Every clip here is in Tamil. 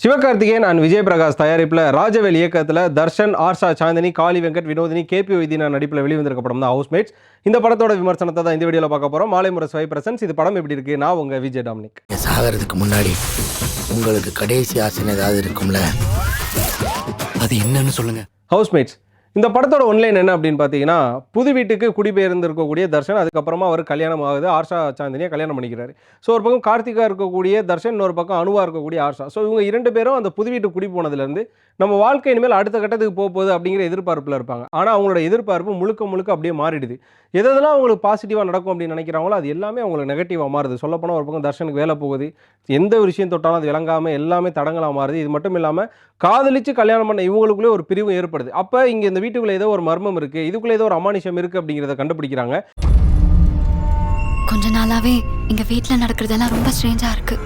சிவகார்த்திகேயன் அண்ட் விஜய் பிரகாஷ் தயாரிப்பில் ராஜவேல் இயக்கத்தில் தர்ஷன் ஆர்ஷா சாந்தினி காளி வெங்கட் வினோதினி கேபி வைத்தியனா நடிப்பில் வெளிவந்திருக்க படம் தான் ஹவுஸ்மேட்ஸ் இந்த படத்தோட விமர்சனத்தை தான் இந்த வீடியோவில் பார்க்க போகிறோம் மாலை முறை ஸ்வை பிரசன்ஸ் இது படம் எப்படி இருக்கு? நான் உங்க விஜய் டாமினிக். சாகிறதுக்கு முன்னாடி உங்களுக்கு கடைசி ஆசைன்னு ஏதாவது இருக்கும்ல? அது என்னன்னு சொல்லுங்க. ஹவுஸ்மேட்ஸ் இந்த படத்தோட ஒன்லைன் என்ன அப்படின்னு பார்த்தீங்கன்னா புது வீட்டுக்கு குடிபெயர்ந்து இருக்கக்கூடிய தர்ஷன் அதுக்கப்புறமா அவர் கல்யாணம் ஆகுது. ஆர்ஷா சாந்தினியை கல்யாணம் பண்ணிக்கிறாரு. ஸோ ஒரு பக்கம் கார்த்திகா இருக்கக்கூடிய தர்ஷன் இன்னொரு பக்கம் அனுவா இருக்கக்கூடிய ஆர்ஷா ஸோ இவங்க இரண்டு பேரும் அந்த புது வீட்டுக்கு குடி போனதுலேருந்து நம்ம வாழ்க்கை இனிமேல் அடுத்த கட்டத்துக்கு போக போகுது அப்படிங்கிற எதிர்பார்ப்பில் இருப்பாங்க. ஆனால் அவங்களோட எதிர்பார்ப்பு முழுக்க முழுக்க அப்படியே மாறிடுது. எது எதெல்லாம் அவங்களுக்கு பாசிட்டிவாக நடக்கும் அப்படின்னு நினைக்கிறாங்களோ அது எல்லாமே அவங்களுக்கு நெகட்டிவாக மாறுது. சொல்லப்போனால் ஒரு பக்கம் தர்ஷனுக்கு வேலை போகுது. எந்த ஒரு விஷயம் தொட்டாலும் அது விளங்காமல் எல்லாமே தடங்களாக மாறுது. இது மட்டும் இல்லாமல் காதலிச்சு கல்யாணம் பண்ண இவங்களுக்குள்ளே ஒரு பிரிவு ஏற்படுது. அப்போ இங்கே இந்த வீட்டுக்குள்ளே ஏதோ ஒரு மர்மம் இருக்குது இதுக்குள்ளே ஏதோ ஒரு அமானுஷம் இருக்குது அப்படிங்கிறத கண்டுபிடிக்கிறாங்க. கொஞ்ச நாளாவே எங்க வீட்ல நடக்கிறதெல்லாம் ரொம்ப ஸ்ட்ரேஞ்சா இருக்கு.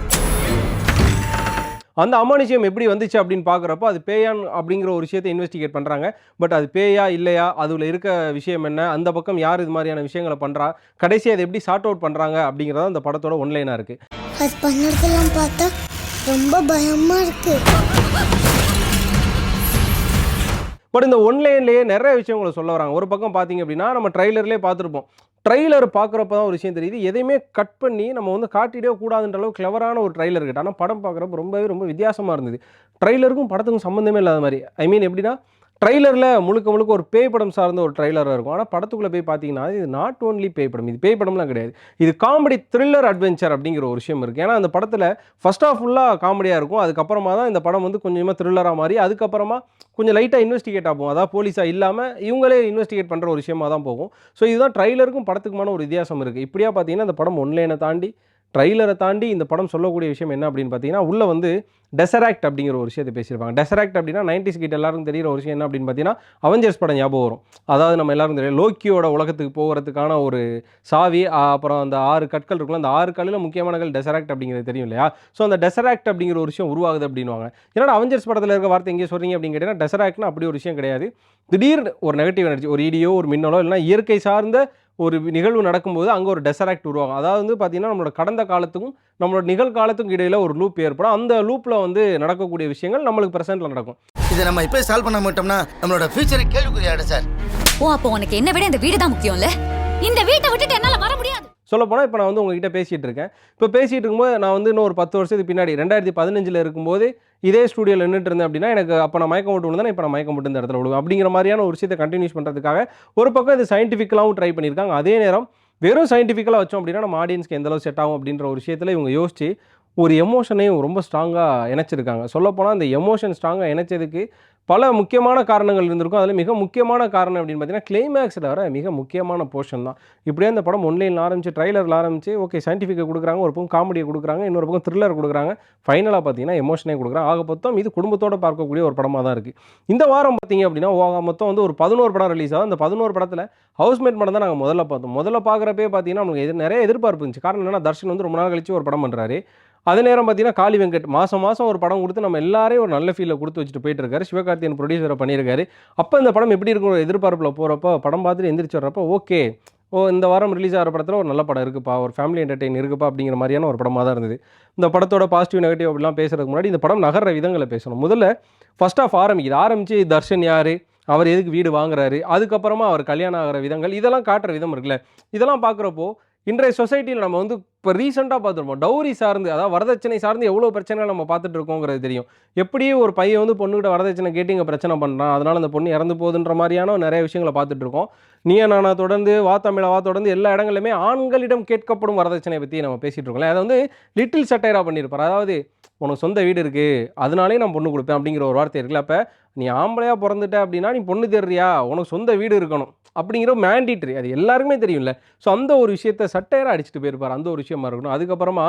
அந்த அமானுஷ்யம் எப்படி வந்துச்சு அப்படின்னு பார்க்குறப்போ அது பேயான் அப்படிங்கிற ஒரு விஷயத்தை இன்வெஸ்டிகேட் பண்ணுறாங்க பட் அது பேயா இல்லையா அதில் இருக்க விஷயம் என்ன அந்த பக்கம் யார் இது மாதிரியான விஷயங்களை பண்ணுறா கடைசி அதை எப்படி சார்ட் அவுட் பண்ணுறாங்க அப்படிங்கிறத அந்த படத்தோட ஒன்லைனாக இருக்குது அது பண்ணுறதெல்லாம் பார்த்தா ரொம்ப பயமா இருக்கு. பட் இந்த ஒன்லைன்லேயே நிறைய விஷயங்களை சொல்ல வராங்க. ஒரு பக்கம் பார்த்தீங்க அப்படின்னா நம்ம ட்ரைலர்லேயே பார்த்துருப்போம். ட்ரைலர் பார்க்குறப்ப தான் ஒரு விஷயம் தெரியுது. எதையுமே கட் பண்ணி நம்ம வந்து காட்டிடவே கூடாதுன்ற அளவு கிளவரான ஒரு ட்ரைலர் இருக்குது ஆனால் படம் பார்க்குறப்ப ரொம்பவே ரொம்ப வித்தியாசமாக இருந்தது. ட்ரைலருக்கும் படத்துக்கும் சம்மந்தமே இல்லாத மாதிரி. ஐ மீன் எப்படின்னா ட்ரைலரில் முழுக்க முழுக்க ஒரு பேய் படம் சார்ந்த ஒரு ட்ரைலராக இருக்கும். ஆனால் படத்துக்குள்ளே போய் பார்த்தீங்கன்னா இது நாட் ஓன்லி பேய் படம் இது பேய் படம்லாம் கிடையாது. இது காமெடி த்ரில்லர் அட்வென்ச்சர் அப்படிங்கிற ஒரு விஷயம் இருக்குது ஏன்னா அந்த படத்தில் ஃபஸ்ட் ஆஃப் ஃபுல்லாக காமெடியாக இருக்கும். அதுக்கப்புறமா தான் இந்த படம் வந்து கொஞ்சமாக த்ரில்லராக மாறி அதுக்கப்புறமா கொஞ்சம் லைட்டாக இன்வெஸ்டிகேட் ஆகும் அதாவது போலீஸாக இல்லாமல் இவங்களே இன்வெஸ்டிகேட் பண்ணுற ஒரு விஷயமா தான் போகும். ஸோ இதுதான் ட்ரைலருக்கும் படத்துக்குமான ஒரு வித்தியாசம் இருக்குது இப்படியா பார்த்தீங்கன்னா அந்த படம் ஒன்லைனை தாண்டி ட்ரைலரை தாண்டி இந்த படம் சொல்லக்கூடிய விஷயம் என்ன அப்படின்னு பார்த்தீங்கன்னா உள்ளே வந்து டெசராக்ட் அப்படிங்கிற ஒரு விஷயத்தை பேசியிருப்பாங்க. டெசராக்ட் அப்படின்னா நைன்டிஸ் கிட்ட எல்லாருக்கும் தெரியிற ஒரு விஷயம் என்ன அப்படின்னு பார்த்தீங்கன்னா அவெஞ்சர்ஸ் படம் ஞாபகம் வரும். அதாவது நம்ம எல்லாரும் தெரியும் லோக்கியோட உலகத்துக்கு போகிறதுக்கான ஒரு சாவி அப்புறம் அந்த ஆறு கற்கள் இருக்குல்ல அந்த ஆறு கல்லில் முக்கியமான கல் டெசராக்ட் அப்படிங்கிறது தெரியும் இல்லையா? ஸோ அந்த டெசராக்ட் அப்படிங்கிற ஒரு விஷயம் உருவாகுது அப்படின்வாங்க ஏன்னா அவெஞ்சர்ஸ் படத்தில் இருக்க வார்த்தை எங்கே சொல்கிறீங்க அப்படின்னு கேட்டிங்கன்னா டெசராக்ட்னா அப்படி ஒரு விஷயம் கிடையாது. திடீர்னு ஒரு நெகட்டிவ் எனர்ஜி ஒரு இடியோ ஒரு மின்னலோ இல்லைன்னா இயற்கை சார்ந்த ஒரு நிகழ்வு நடக்கும்போது அங்கே ஒரு டெசராக்ட் உருவாகும். அதாவது வந்து பார்த்தீங்கன்னா நம்மளோட கடந்த காலத்துக்கும் நம்மளோட நிகழ்காலத்துக்கும் இடையில ஒரு லூப் ஏற்படும். அந்த லூப்பில் வந்து நடக்கக்கூடிய விஷயங்கள் நம்மளுக்கு ப்ரெசென்ட்டில் நடக்கும். இதை நம்ம இப்போ சால்வ் பண்ண மாட்டோம்னா நம்மளோட ஃபியூச்சரை கேள்விக்குறியாடு சார் ஓ அப்போ உனக்கு என்ன விட இந்த வீடு தான் முக்கியம்ல? இந்த வீட்டை விட்டுட்டு என்னால சொல்லப்போனால் இப்போ நான் வந்து உங்ககிட்ட பேசிகிட்டு இருக்கேன். இப்போ பேசிகிட்டு இருக்கும்போது நான் வந்து இன்னும் ஒரு பத்து வருஷத்துக்கு பின்னாடி ரெண்டாயிரத்தி பதினஞ்சில் இருக்கும்போது இதே ஸ்டூடியோவில் நின்றுட்டு இருந்தேன் அப்படின்னா எனக்கு அப்போ நான் மயக்கம் விட்டு விழுந்தேன் இப்போ நான் மயக்கம் விட்டு இந்த இடத்துல விழுவேன். அப்படிங்கிற மாதிரியான ஒரு விஷயத்தை கண்டினியூஸ் பண்ணுறதுக்காக ஒரு பக்கம் இது சயின்டிஃபிக்கலாகவும் ட்ரை பண்ணியிருக்காங்க. அதே நேரம் வெறும் சயின்டிஃபிக்கலாக வச்சோம் அப்படின்னா நம்ம ஆடியன்ஸ்க்கு எந்த அளவு செட் ஆகும் அப்படின்ற ஒரு விஷயத்தில் இவங்க யோசிச்சு ஒரு எமோஷனையும் ரொம்ப ஸ்ட்ராங்காக இணைச்சிருக்காங்க. சொல்லப்போனால் அந்த எமோஷன் ஸ்ட்ராங்காக இணைச்சதுக்கு பல முக்கியமான காரணங்கள் இருந்திருக்கும். அதில் மிக முக்கியமான காரணம் அப்படின்னு பார்த்தீங்கன்னா கிளைமேக்ஸில் வர மிக முக்கியமான போர்ஷன் தான். இப்படியே அந்த படம் ஒன்லைனில் ஆரம்பிச்சு ட்ரைலரில் ஆரம்பிச்சு ஓகே சயின்டிஃபிக்கை கொடுக்குறாங்க ஒரு பக்கம் காமெடியை கொடுக்குறாங்க இன்னொரு பக்கம் த்ரில்லர் கொடுக்குறாங்க. ஃபைனலாக பார்த்தீங்கன்னா எமோஷனே கொடுக்குறாங்க. ஆக மொத்தம் இது குடும்பத்தோட பார்க்கக்கூடிய ஒரு படமாக தான் இருக்குது இந்த வாரம் பார்த்தீங்க அப்படின்னா ஆக மொத்தம் வந்து ஒரு பதினோரு படம் ரிலீஸ் ஆகும் அந்த பதினோரு படத்தில் ஹவுஸ்மேட் படம் தான் நாங்கள் முதல்ல பார்த்தோம். முதல்ல பார்க்குறப்பே பார்த்தீங்கன்னா நமக்கு எது நிறைய எதிர்பார்ப்பு இருந்துச்சு. காரணம் என்னன்னா தர்ஷன் வந்து ரொம்ப நாள் கழிச்சு ஒரு படம் பண்ணுறாரு அதே நேரம் பார்த்தீங்கன்னா காளி வெங்கட் மாதம் மாதம் ஒரு படம் கொடுத்து நம்ம எல்லாரையும் ஒரு நல்ல ஃபீலில் கொடுத்து வச்சுட்டு போயிட்டு இருக்காரு சிவகார்த்தியன் ப்ரொடியூசரை பண்ணியிருக்காரு. அப்போ இந்த படம் எப்படி இருக்கும் எதிர்பார்ப்பில் போகிறப்ப படம் பார்த்துட்டு எந்திரிச்சு வர்றப்போ ஓகே ஓ இந்த வாரம் ரிலீஸ் ஆகிற படத்தில் ஒரு நல்ல படம் இருக்குப்பா ஒரு ஃபேமிலி என்டர்டெயின் இருக்குப்பா அப்படிங்கிற மாதிரியான ஒரு படமாக தான் இருந்தது. இந்த படத்தோட பாசிட்டிவ் நெகட்டிவ் அப்படிலாம் பேசுறதுக்கு முன்னாடி இந்த படம் நகர்ற விதங்களை பேசணும். முதல்ல ஃபர்ஸ்ட் ஆஃப் ஆரம்பிக்குது. ஆரம்பிச்சு தர்ஷன் யார்? அவர் எதுக்கு வீடு வாங்குறாரு? அதுக்கப்புறமா அவர் கல்யாணம் ஆகிற விதங்கள் இதெல்லாம் காட்டுற விதம் இருக்குல்ல. இதெல்லாம் பார்க்குறப்போ இன்றைய சொசைட்டியில் நம்ம வந்து இப்போ ரீசெண்டாக பார்த்துருப்போம். டவுரி சார்ந்து அதாவது வரதட்சணை சார்ந்து எவ்வளோ பிரச்சனைகள் நம்ம பார்த்துட்டு இருக்கோங்கிறது தெரியும். எப்படியே ஒரு பையன் வந்து பொண்ணுகிட்ட வரதட்சணை கேட்டு இங்கே பிரச்சனை பண்ணுறான் அதனால் அந்த பொண்ணு இறந்து போகுதுன்ற மாதிரியான நிறைய விஷயங்களை பார்த்துட்டு இருக்கோம். நீயா நானா தொடர்ந்து வா தமிழ வா தொடர்ந்து எல்லா இடங்களிலுமே ஆண்களிடம் கேட்கப்படும் வரதட்சணையை பற்றி நம்ம பேசிகிட்டு இருக்கோம்ல. அதை வந்து லிட்டில் சட்டையராக பண்ணியிருப்பார். அதாவது உனக்கு சொந்த வீடு இருக்குது அதனாலே நான் பொண்ணு கொடுப்பேன் அப்படிங்கிற ஒரு வார்த்தை இருக்குல்ல. அப்போ நீ ஆம்பளையாக பிறந்துட்ட அப்படின்னா நீ பொண்ணு தேடுறியா? உனக்கு சொந்த வீடு இருக்கணும். அப்படிங்கிற மேண்டிட்ரி அது எல்லாருக்குமே தெரியும்ல. ஸோ அந்த ஒரு விஷயத்தை சட்டையராக அடிச்சுட்டு போயிருப்பார். அந்த ஒரு விஷயமா இருக்கணும். அதுக்கப்புறமா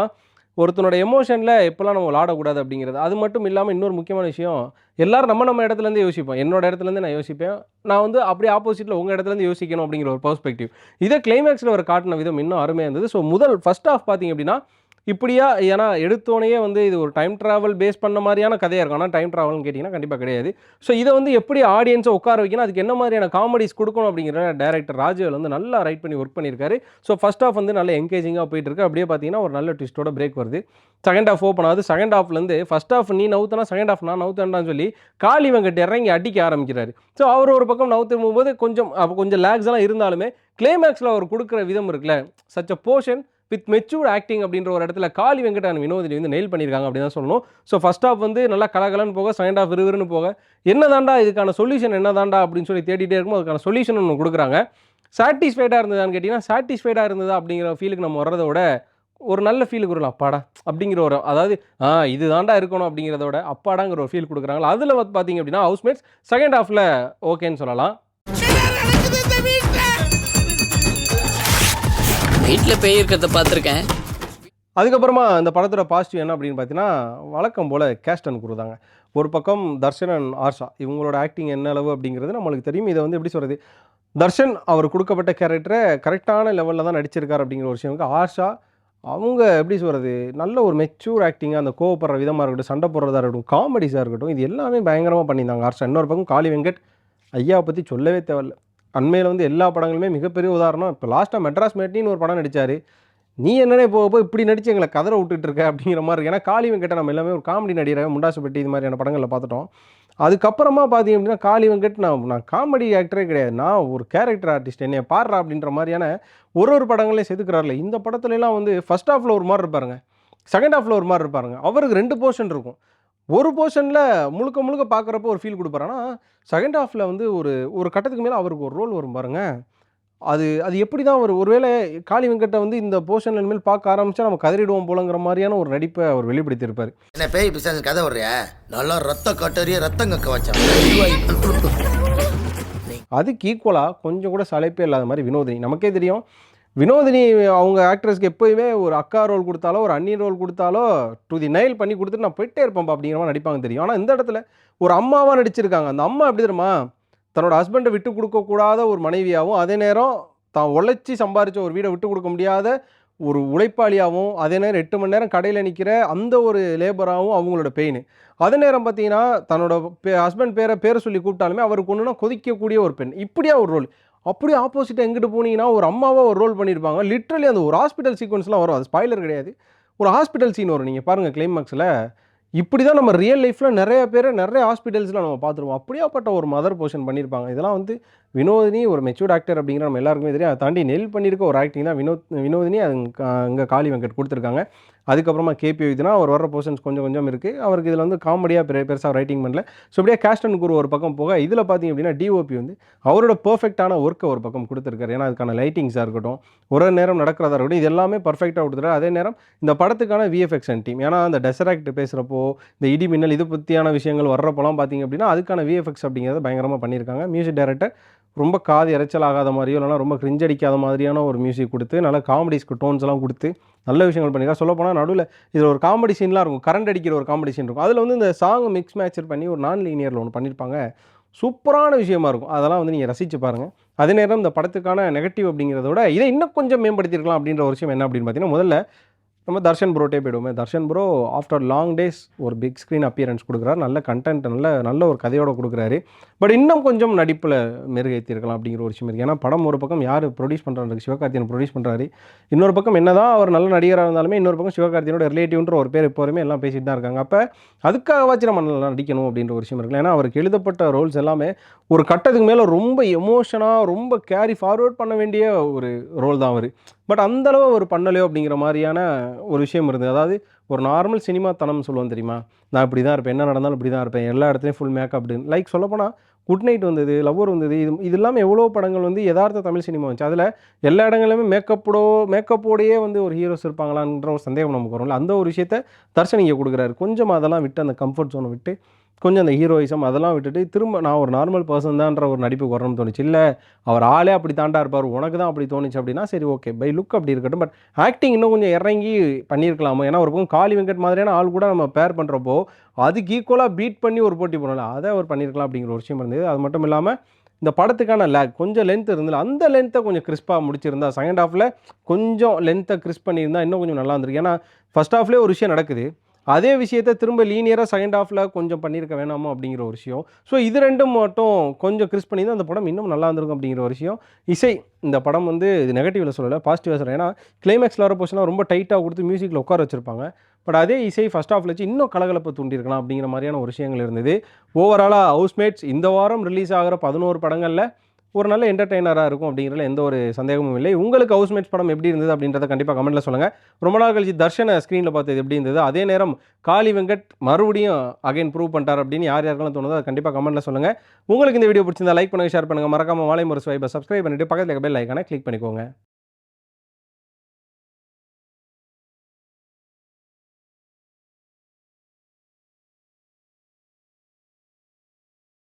ஒருத்தனோட எமோஷனில் எப்போல்லாம் நம்ம விளாடக்கூடாது அப்படிங்கிறது அது மட்டும் இல்லாமல் இன்னொரு முக்கியமான விஷயம் எல்லாரும் நம்ம நம்ம இடத்துலேருந்து யோசிப்போம். என்னோட இடத்துலேருந்து நான் யோசிப்பேன். நான் வந்து அப்படியே ஆப்போசிட்டில் உங்கள் இடத்துலேருந்து யோசிக்கணும் அப்படிங்கிற ஒரு பர்ஸ்பெக்டிவ் இதை கிளைமேக்ஸில் ஒரு காட்டின விதம் இன்னும் அருமையாக இருந்தது. ஸோ முதல் ஃபர்ஸ்ட் ஆஃப் பார்த்தீங்க அப்படின்னா இப்படியா ஏன்னா எடுத்தோனையே வந்து இது ஒரு டைம் ட்ராவல் பேஸ் பண்ண மாதிரியான கதையாக இருக்கும். ஆனால் டைம் ட்ராவல்னு கேட்டிங்கன்னா கண்டிப்பாக கிடையாது. ஸோ இதை வந்து எப்படி ஆடியன்ஸை உட்கார வைக்கணும்? அதுக்கு என்ன மாதிரியான காமெடிஸ் கொடுக்கணும் அப்படிங்கிற டேரக்டர் ராஜவேல் வந்து நல்லா ரைட் பண்ணி ஒர்க் பண்ணியிருக்காரு. ஸோ ஃபஸ்ட் ஆஃப் வந்து நல்ல என்கேஜிங்காக போயிட்டு இருக்கு. அப்படியே பார்த்தீங்கன்னா ஒரு நல்ல ட்விஸ்ட்டோட பிரேக் வருது. செகண்ட் ஆஃப் ஓப்பன் ஆகுது. செகண்ட் ஆஃப்லேருந்து ஃபஸ்ட் ஆஃப் நீ நவுத்தனா செகண்ட் ஆஃப் நான் நவுத்தேன்டான்னு சொல்லி காளி வெங்கட் இறங்கி அடிக்க ஆரம்பிக்கிறாரு. ஸோ அவர் ஒரு பக்கம் நவுத்து போகும்போது கொஞ்சம் அப்போ கொஞ்சம் லேக்ஸ் எல்லாம் இருந்தாலுமே கிளைமேக்ஸில் அவர் கொடுக்குற விதம் இருக்குல்ல. Such a portion with matured acting அப்படின்ற ஒரு இடத்துல காளி வெங்கடான் வினோதினி வந்து நெயில் பண்ணியிருக்காங்க அப்படின்னு தான் சொல்லணும். ஸோ ஃபஸ்ட் ஆஃப் வந்து நல்லா கலகலன்னு போக செகண்ட் ஆஃப் விறுவிறுன்னு போக என்ன தாண்டா இதுக்கான சொல்யூஷன் என்னதாண்டா அப்படின்னு சொல்லி தேடிட்டே இருக்கும்போது அதுக்கான சொல்யூஷன் ஒன்று கொடுக்குறாங்க. சாட்டிஸ்ஃபைடாக இருந்ததான்னு கேட்டிங்கன்னா சாட்டிஸ்ஃபைடாக இருந்ததா அப்படிங்கிற ஃபீலுக்கு நம்ம வர்றத விட ஒரு நல்ல ஃபீலுக்கு வரலாம் அப்பாடா அப்படிங்கிற ஒரு அதாவது ஆ இது தாண்டா இருக்கணும் அப்படிங்கிறத விட அப்பாடாங்கிற ஒரு ஃபீல் கொடுக்குறாங்களா அதில் பார்த்தீங்க அப்படின்னா ஹவுஸ்மேட்ஸ் செகண்ட் ஹாஃபில் ஓகேன்னு சொல்லலாம். வீட்டில் பேய் இருக்கிறத பார்த்துருக்கேன் அதுக்கப்புறமா இந்த படத்தோட பாசிட்டிவ் என்ன அப்படின்னு பார்த்தீங்கன்னா வழக்கம் போல் கேஸ்டன் கொடுத்தாங்க. ஒரு பக்கம் தர்ஷன் அண்ட் ஆர்ஷா இவங்களோட ஆக்டிங் என்ன அளவு அப்படிங்கிறது நம்மளுக்கு தெரியும். இதை வந்து எப்படி சொல்கிறது தர்ஷன் அவர் கொடுக்கப்பட்ட கேரக்டரை கரெக்டான லெவலில் தான் நடிச்சிருக்கார் அப்படிங்கிற ஒரு விஷயம் ஆர்ஷா அவங்க எப்படி சொல்கிறது நல்ல ஒரு மெச்சூர் ஆக்டிங்காக அந்த கோவப்படுற விதமாக இருக்கட்டும் சண்டை போடுறதா இருக்கட்டும் காமெடிஸாக இருக்கட்டும் இது எல்லாமே பயங்கரமாக பண்ணியிருந்தாங்க ஆர்ஷா. இன்னொரு பக்கம் காளி வெங்கட் ஐயாவை பற்றி சொல்லவே தேவையில்ல. அண்மையில் வந்து எல்லா படங்களுமே மிகப்பெரிய உதாரணம். இப்போ லாஸ்ட்டாக மெட்ராஸ் மேட்னின்னு ஒரு படம் நடித்தார் நீ என்னடே போக போய் இப்படி நடிச்சு எங்களை கதற விட்டுட்டு இருக்க அப்படிங்கிற மாதிரி ஏன்னா காளிவன் கிட்ட நம்ம எல்லாமே ஒரு காமெடி நடிகராக முண்டாசுப்பட்டி இது மாதிரியான படங்களில் பார்த்துட்டோம். அதுக்கப்புறமா பார்த்தீங்க அப்படின்னா காளி வெங்கட் நான் நான் காமெடி ஆக்டரே கிடையாது. நான் ஒரு கேரக்டர் ஆர்டிஸ்ட் என்னை பாடுறா அப்படின்ற மாதிரியான ஒரு ஒரு படங்களையும் செதுக்கிறார்ல இந்த படத்துலலாம் வந்து ஃபஸ்ட் ஹாஃபில் ஒரு மாதிரி இருப்பாருங்க. செகண்ட் ஹாஃபில் ஒரு மாதிரி இருப்பாருங்க. அவருக்கு ரெண்டு போர்ஷன் இருக்கும். ஒரு போர்ஷனில் முழுக்க முழுக்க பார்க்குறப்போ ஒரு ஃபீல் கொடுப்பாரு. ஆனால் செகண்ட் ஹாஃபில் வந்து ஒரு ஒரு கட்டத்துக்கு மேலே அவருக்கு ஒரு ரோல் வரும் பாருங்க. அது அது எப்படி தான் ஒரு ஒருவேளை காளி வெங்கட்டை வந்து இந்த போர்ஷன் இனிமேல் பார்க்க ஆரம்பிச்சா நம்ம கதறிடுவோம் போலங்கிற மாதிரியான ஒரு நடிப்பை அவர் வெளிப்படுத்தியிருப்பார். என்ன பேய் பிசாசு கதை வர்றியா? நல்லா ரத்த கட்டறிய ரத்தம் கக்க வச்சான். அதுக்கு ஈக்குவலாக கொஞ்சம் கூட சளைப்பே இல்லாத மாதிரி வினோதினி. நமக்கே தெரியும் வினோதினி அவங்க ஆக்ட்ரஸ்க்கு எப்போயுமே ஒரு அக்கா ரோல் கொடுத்தாலோ ஒரு அண்ணி ரோல் கொடுத்தாலோ டு தி நைல் பண்ணி கொடுத்துட்டு நான் போயிட்டே இருப்பேன்ப்பா அப்படிங்கிற மாதிரி நடிப்பாங்க தெரியும். ஆனால் இந்த இடத்துல ஒரு அம்மாவாக நடிச்சிருக்காங்க. அந்த அம்மா எப்படி தெரியுமா? தன்னோட ஹஸ்பண்டை விட்டு கொடுக்கக்கூடாத ஒரு மனைவியாகவும் அதே நேரம் தான் உழைச்சி சம்பாரித்த ஒரு வீடை விட்டு கொடுக்க முடியாத ஒரு உழைப்பாளியாகவும் அதே நேரம் எட்டு மணி நேரம் கடையில் நிற்கிற அந்த ஒரு லேபராகவும் அவங்களோட பெயின் அதே நேரம் பார்த்தீங்கன்னா தன்னோட ஹஸ்பண்ட் பேரை பேரை சொல்லி கூப்பிட்டாலுமே அவருக்கு ஒன்றுனா கொதிக்கக்கூடிய ஒரு பெண். இப்படியா ஒரு ரோல் அப்படியே ஆப்போசிட்டாக எங்கிட்டு போனீங்கன்னா ஒரு அம்மாவாக ஒரு ரோல் பண்ணியிருப்பாங்க லிட்ரலி அந்த ஒரு ஹாஸ்பிட்டல் சீக்வன்ஸ்லாம் வரும். அது ஸ்பாய்லர் கிடையாது. ஒரு ஹாஸ்பிட்டல் சீன் வரும். நீங்கள் பாருங்கள் கிளைமேக்ஸில் இப்படி தான் நம்ம ரியல் லைஃப்பில் நிறைய பேர் நிறைய ஹாஸ்பிட்டல்ஸில் நம்ம பார்த்துருவோம். அப்படியாப்பட்ட ஒரு மதர் போர்ஷன் பண்ணியிருப்பாங்க இதெல்லாம் வந்து வினோதினி ஒரு மெச்சூர்ட் ஆக்டர் அப்படிங்கிற நம்ம எல்லாருக்குமே தெரியும். அதை தாண்டி நெல் பண்ணியிருக்க ஒரு ஆக்டிங் தான் வினோத் வினோதினி. அது இங்கே காளி வெங்கட் கொடுத்துருக்காங்க. அதுக்கப்புறமா கேபி வைத்தினா அவர் வர்ற போர்ஷன்ஸ் கொஞ்சம் கொஞ்சம் இருக்குது அவருக்கு இதில் வந்து காமெடியாக பெரிய பெருசாக ரைட்டிங் பண்ணல. ஸோ அப்படியே கேஸ்டன் குரு ஒரு பக்கம் போக இதில் பார்த்தீங்க அப்படின்னா டிஓபி வந்து அவரோட பர்ஃபெக்டான ஒர்க்கை ஒரு பக்கம் கொடுத்துருக்காரு. ஏன்னா அதுக்கான லைட்டிங்ஸாக இருக்கட்டும் ஒரு நேரம் நடக்கிறதா இருக்கட்டும் இது எல்லாமே பர்ஃபெக்டாக கொடுத்துரு அதே நேரம் இந்த படத்துக்கான விஎஃப்எக்ஸ் அண்ட் டீம் ஏன்னா அந்த டெசராக்ட் பேசுகிறப்போ இந்த இடி மின்னல் இது பற்றியான விஷயங்கள் வர்றப்போலாம் பார்த்தீங்க அப்படின்னா அதுக்கான விஎஃப்எக்ஸ் அப்படிங்கிறத பயங்கரமாக பண்ணியிருக்காங்க. மியூசிக் டைரக்டர் ரொம்ப காது இறைச்சல் ஆகாத மாதிரியோ இல்லைனா ரொம்ப கிரிஞ்ச் அடிக்காத மாதிரியான ஒரு மியூசிக் கொடுத்து நல்லா காமெடிஸ்க்கு டோன்ஸ் எல்லாம் கொடுத்து நல்ல விஷயங்கள் பண்ணியிருக்காங்க சொல்ல போனால் நடுவில் இதில் ஒரு காமெடி சீன்லாம் இருக்கும். கரண்ட் அடிக்கிற ஒரு காமெடி சீன் இருக்கும். அதில் வந்து இந்த சாங் மிக்ஸ் மேட்சர் பண்ணி ஒரு நான் லீனியரில் ஒன்று பண்ணியிருப்பாங்க. சூப்பரான விஷயமா இருக்கும். அதெல்லாம் வந்து நீங்கள் ரசித்து பாருங்கள் அதே நேரம் இந்த படத்துக்கான நெகட்டிவ் அப்படிங்கிறத விட இதை இன்னும் கொஞ்சம் மேம்படுத்தியிருக்கலாம் அப்படின்ற ஒரு விஷயம் என்ன அப்படின்னு பார்த்தீங்கன்னா முதல்ல நம்ம தர்ஷன் ப்ரோட்டே போயிடுவோமே. Darshan bro after long days ஒரு பிக் ஸ்க்ரீன் அப்பியரன்ஸ் கொடுக்குறாரு. நல்ல கண்டென்ட் நல்ல நல்ல ஒரு கதையோடு கொடுக்குறாரு. பட் இன்னும் கொஞ்சம் நடிப்பில் மெருகேற்றிருக்கலாம் அப்படிங்கிற ஒரு விஷயம் இருக்குது ஏன்னா படம் ஒரு பக்கம் யார் ப்ரொடியூஸ் பண்ணுறாரு சிவகார்த்தியன் ப்ரொடியூஸ் பண்ணுறாரு இன்னொரு பக்கம் என்னதான் அவர் நல்ல நடிகராக இருந்தாலுமே இன்னொரு பக்கம் சிவகார்த்தியனோட ரிலேட்டிவ்ன்ற ஒரு பேர் எப்போதுமே எல்லாம் பேசிட்டு தான் இருக்காங்க. அப்போ அதுக்காகவாச்சும் நம்ம நல்லா நடிக்கணும் அப்படின்ற ஒரு விஷயம் இருக்குல்ல. ஏன்னா அவருக்கு எழுதப்பட்ட ரோல்ஸ் எல்லாமே ஒரு கட்டத்துக்கு மேலே ரொம்ப எமோஷனாக ரொம்ப கேரி ஃபார்வர்ட் பண்ண வேண்டிய ஒரு ரோல் தான் அவர். பட் அந்தளவு அவர் பண்ணலையோ அப்படிங்கிற மாதிரியான ஒரு விஷயம் இருந்தது. அதாவது ஒரு நார்மல் சினிமா தனம் சொல்லுவோம் தெரியுமா? நான் இப்படி தான் இருப்பேன் என்ன நடந்தாலும் இப்படி தான் இருப்பேன் எல்லா இடத்துலையும் ஃபுல் மேக்கப் அப்படின்னு. லைக் சொல்லப்போனால் குட் நைட் வந்தது லவ்வர் வந்தது இது இது இல்லாமல் எவ்வளோ படங்கள் வந்து யதார்த்த தமிழ் சினிமா வந்துச்சு. அதில் எல்லா இடங்களிலுமே மேக்கப்போடோ மேக்கப்போடையே வந்து ஒரு ஹீரோஸ் இருப்பாங்களான்ற ஒரு சந்தேகம் நமக்கு வரும்ல. அந்த ஒரு விஷயத்த தர்ஷன் இங்கே கொடுக்குறாரு. கொஞ்சம் அதெல்லாம் விட்டு அந்த கம்ஃபர்ட் ஜோனை விட்டு கொஞ்சம் அந்த ஹீரோயிசம் அதெல்லாம் விட்டுட்டு திரும்ப நான் ஒரு நார்மல் பர்சன் தான்ற ஒரு நடிப்புக்கு வரணும்னு தோணுச்சு. இல்லை அவர் ஆளே அப்படி தாண்டா இருப்பார் உனக்கு தான் அப்படி தோணுச்சு அப்படின்னா சரி ஓகே பை லுக் அப்படி இருக்கட்டும். பட் ஆக்டிங் இன்னும் கொஞ்சம் இறங்கி பண்ணியிருக்கலாமோ? ஏன்னா ஒரு பக்கம் காளி வெங்கட் மாதிரியான ஆள் கூட நம்ம பேர் பண்ணுறப்போ அதுக்கு ஈக்குவலாக பீட் பண்ணி ஒரு போட்டி போடல அதை அவர் பண்ணியிருக்கலாம் அப்படிங்கிற ஒரு விஷயம் இருந்தது. அது மட்டும் இல்லாமல் இந்த படத்துக்கான லேக் கொஞ்சம் லென்த் இருந்தது. அந்த லென்த்தை கொஞ்சம் கிறிஸ்பாக முடிச்சிருந்தா செகண்ட் ஹாஃபில் கொஞ்சம் லென்த்தை கிறிஸ்ப் பண்ணியிருந்தா இன்னும் கொஞ்சம் நல்லா இருந்திருக்கு. ஏன்னா ஃபர்ஸ்ட் ஹாஃப்லேயே ஒரு விஷயம் நடக்குது. அதே விஷயத்தை திரும்ப லீனியராக செகண்ட் ஹாஃபில் கொஞ்சம் பண்ணியிருக்க வேணாமோ அப்படிங்கிற ஒரு விஷயம். ஸோ இது ரெண்டும் மட்டும் கொஞ்சம் கிறிஸ் பண்ணியிருந்தா அந்த படம் இன்னும் நல்லா இருந்திருக்கும் அப்படிங்கிற ஒரு விஷயம். இசை இந்த படம் வந்து இது நெகட்டிவில் சொல்லலை பாசிட்டிவாக சொல்கிறேன் ஏன்னா கிளைமேக்ஸில் வர போர்ஷன்லாம் ரொம்ப டைட்டாக கொடுத்து மியூசிக்கில் உட்கார வச்சுருப்பாங்க. பட் அதே இசை ஃபஸ்ட் ஆஃப்ல வச்சு இன்னும் கலகலப்பு தூண்டியிருக்கலாம் அப்படிங்கிற மாதிரியான ஒரு விஷயங்கள் இருந்தது. ஓவராலாக ஹவுஸ்மேட்ஸ் இந்த வாரம் ரிலீஸ் ஆகிற பதினோரு படங்களில் ஒரு நல்ல என்டர்டெய்னராக இருக்கும் அப்படிங்கிறதுல எந்த ஒரு சந்தேகமும் இல்லை. உங்களுக்கு ஹவுஸ்மேட்ஸ் படம் எப்படி இருந்தது அப்படின்றத கண்டிப்பாக கமெண்ட்டில் சொல்லுங்கள் ரொம்ப நாள் கழிச்சு தர்ஷனை ஸ்க்ரீனில் பார்த்தது எப்படி இருந்தது? அதே நேரம் காளி வெங்கட் மறுபடியும் அகைன் ப்ரூவ் பண்ணிட்டார் அப்படின்னு யார் யாருக்கெல்லாம் தோணுதோ அதை கண்டிப்பாக கமெண்ட்டில் சொல்லுங்கள் உங்களுக்கு இந்த வீடியோ பிடிச்சிருந்தா லைக் பண்ணுங்கள் ஷேர் பண்ணுங்கள் மறக்காமல் மாலை முரசு வைப்பை சப்ஸ்கிரைப் பண்ணிவிட்டு பக்கத்தில் பெல் ஐக்கானை கிளிக் பண்ணிக்கோங்க.